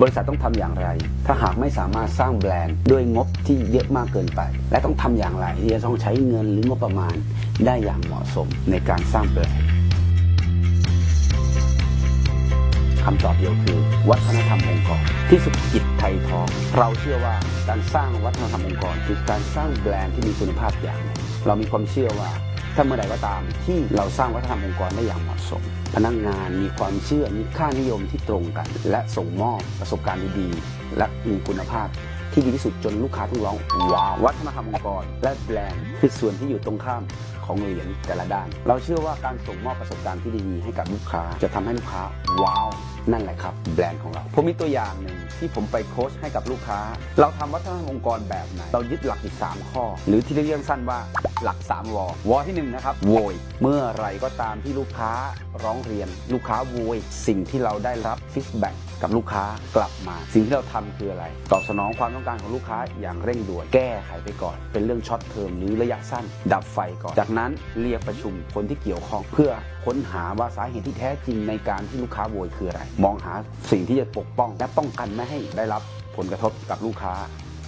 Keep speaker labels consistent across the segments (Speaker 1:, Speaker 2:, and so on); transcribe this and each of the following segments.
Speaker 1: บริษัทต้องทำอย่างไร ถ้าหากไม่สามารถสร้างแบรนด์ด้วยงบที่เยอะมากเกินไป และต้องทำอย่างไรที่จะต้องใช้เงินหรืองบประมาณได้อย่างเหมาะสมในการสร้างแบรนด์คำตอบเดียวคือ วัฒนธรรมองค์กร ที่สุขกิจไทยทอง เราเชื่อว่าการสร้างวัฒนธรรมองค์กรคือการสร้างแบรนด์ที่มีคุณภาพอย่าง เรามีความเชื่อว่า ถ้าเมื่อใดก็ตามที่เราสร้างวัฒนธรรมองค์กรได้อย่างเหมาะสม พนักงานมีความเชื่อมีค่านิยมที่ตรงกัน และส่งมอบประสบการณ์ดีๆและมีคุณภาพที่ดีที่สุดจนลูกค้าต้องร้องว้าววัฒนธรรมองค์กร และแบรนด์คือส่วนที่อยู่ตรงข้ามของเหรียญแต่ละด้าน เราเชื่อว่าการส่งมอบประสบการณ์ที่ดีให้กับลูกค้า จะทำให้ลูกค้าว้าวนั่นแหละครับ แบรนด์ของเรา ผมมีตัวอย่างหนึ่งที่ผมไปโค้ชให้กับลูกค้า เราทำวัฒนธรรมองค์กรแบบไหน เรายึดหลักอีก 3 ข้อ หรือที่เรียกสั้นว่า หลัก 3 วอวอที่1นะครับโวยเมื่อไรก็ตามที่ลูกค้าร้องเรียน ลูกค้าโวยสิ่งที่เราได้รับฟีดแบ็กกับลูกค้ากลับมา สิ่งที่เราทำคืออะไร ตอบสนองความต้องการของลูกค้าอย่างเร่งด่วนแก้ไขไปก่อน เป็นเรื่องช็อตเทอมหรือระยะสั้น ดับไฟก่อน จากนั้นเรียกประชุมคนที่เกี่ยวข้องเพื่อค้นหาว่าสาเหตุที่แท้จริงในการที่ลูกค้าโวยคืออะไร มองหาสิ่งที่จะปกป้อง และป้องกันไม่ให้ได้รับผลกระทบกับลูกค้า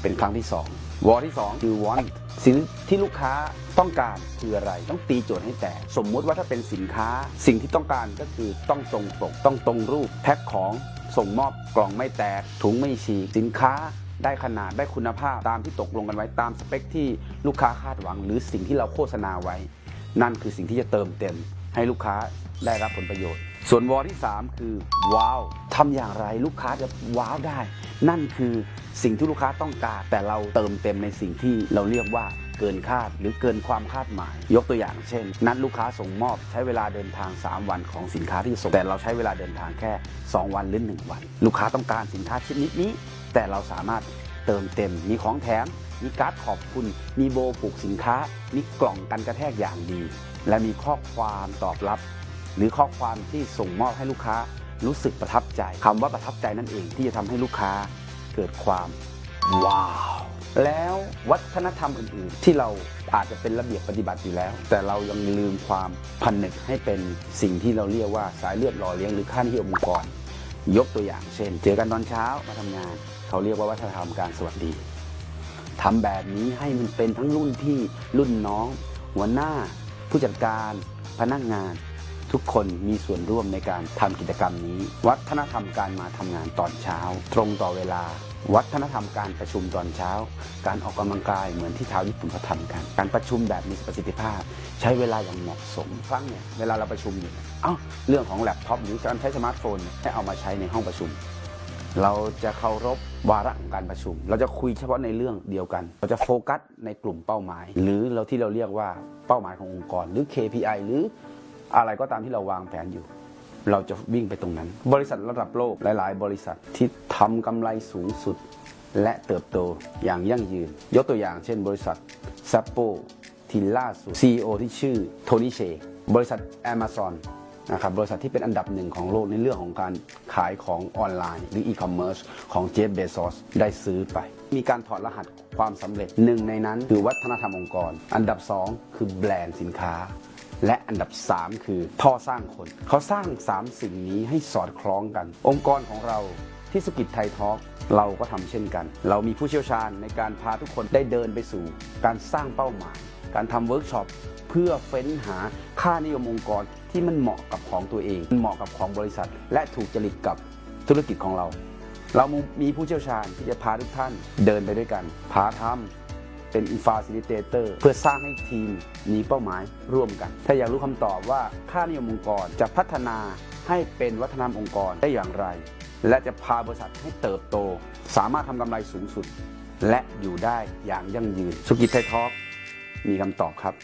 Speaker 1: เป็นครั้งที่ 2 วอที่ 2 คือ want สิ่งที่ลูกค้าต้องการคืออะไร ต้องตีโจทย์ให้แตกสมมุติว่าถ้าเป็นสินค้า สิ่งที่ต้องการก็คือต้องตรงปก ต้องตรงรูป แพ็คของส่งมอบกล่องไม่แตก ถุงไม่ฉีกสินค้าได้ขนาดได้คุณภาพตามที่ตกลงกันไว้ตามสเปคที่ลูกค้าคาดหวัง หรือสิ่งที่เราโฆษณาไว้ นั่นคือสิ่งที่จะเติมเต็ม ให้ลูกค้าได้รับผลประโยชน์ ส่วนวอที่ 3 คือว้าวทำอย่างไรลูกค้าจะว้าวได้ นั่นคือสิ่งที่ลูกค้าต้องการ แต่เราเติมเต็มในสิ่งที่เราเรียกว่าเกินคาดหรือเกินความคาดหมาย ยกตัวอย่างเช่น นัดลูกค้าส่งมอบใช้เวลาเดินทาง 3 วันของสินค้าที่ส่งแต่เราใช้เวลาเดินทางแค่ 2 วันหรือ 1 วัน ลูกค้าต้องการสินค้าชนิดนี้ แต่เราสามารถเติมเต็มมีของแถม มีการ์ดขอบคุณ มีโบผูกสินค้า มีกล่องกันกระแทกอย่างดี และมีข้อความตอบรับ หรือข้อความที่ส่งมอบให้ลูกค้ารู้สึกประทับใจคำว่าประทับใจนั่นเองที่จะทำให้ลูกค้าเกิดความว้าวแล้ววัฒนธรรมอื่น ๆ ที่เราอาจจะเป็นระเบียบปฏิบัติอยู่แล้ว แต่เรายังลืมความพันนึกให้เป็นสิ่งที่เราเรียกว่าสายเลือดหล่อเลี้ยงหรือค่านิยมองค์กร ยกตัวอย่างเช่น เจอกันตอนเช้ามาทำงาน เขาเรียกว่าวัฒนธรรมการสวัสดีทำแบบนี้ให้มันเป็นทั้งรุ่นพี่รุ่นน้อง หัวหน้า ผู้จัดการ พนักงาน ทุกคนมีส่วนร่วมในการทำกิจกรรมนี้ วัฒนธรรมการมาทำงานตอนเช้า ตรงต่อเวลา วัฒนธรรมการประชุมตอนเช้า การออกกำลังกายเหมือนที่ชาวญี่ปุ่นเขาทำกัน การประชุมแบบมีประสิทธิภาพ ใช้เวลาอย่างเหมาะสมครั้งเนี่ยเวลาเราประชุมอยู่เนี่ยอ้าเรื่องของแล็ปท็อปหรือการใช้สมาร์ทโฟนให้เอามาใช้ในห้องประชุมเราจะเคารพวาระของการประชุม เราจะคุยเฉพาะในเรื่องเดียวกัน เราจะโฟกัสในกลุ่มเป้าหมาย หรือเราที่เราเรียกว่าเป้าหมายขององค์กร หรือ KPI หรือ อะไรก็ตามที่เราวางแผนอยู่ เราจะวิ่งไปตรงนั้น บริษัทระดับโลกหลาย ๆ บริษัทที่ทำกำไรสูงสุด และเติบโตอย่างยั่งยืน ยกตัวอย่างเช่น บริษัท s a p p o ที่ล่าสุด CEO ที่ชื่อโทนี่เชบริษัท Amazon นะครับบริษัทที่เป็นอันดับหนึ่งของโลกในเรื่องของการขายของออนไลน์ หรืออีคอมเมิร์ซของเจฟเบซอสได้ซื้อไป มีการถอดรหัสความสำเร็จหนึ่งในนั้นคือวัฒนธรรมองค์กร อันดับ 2 คือแบรนด์สินค้า และอันดับ 3 คือท่อสร้างคน เขาสร้าง 3 สิ่งนี้ให้สอดคล้องกัน องค์กรของเราที่สกิจไทยทอล์กเราก็ทำเช่นกัน เรามีผู้เชี่ยวชาญในการพาทุกคนได้เดินไปสู่ การสร้างเป้าหมาย การทำเวิร์กช็อปเพื่อเฟ้นหาค่านิยมองค์กรที่มันเหมาะกับของตัวเอง เหมาะกับของบริษัท และถูกจริตกับธุรกิจของเรา เรามีผู้เชี่ยวชาญที่จะพาทุกท่านเดินไปด้วยกัน พาทำ เป็นอินฟาซิลิเตเตอร์เพื่อสร้างให้ทีมมีเป้าหมายร่วมกัน ถ้าอยากรู้คำตอบว่าค่านิยมองค์กรจะพัฒนาให้เป็นวัฒนธรรมองค์กรได้อย่างไร และจะพาบริษัทให้เติบโต สามารถทำกำไรสูงสุด และอยู่ได้อย่างยั่งยืนสุกิจไทยทอล์กมีคำตอบครับ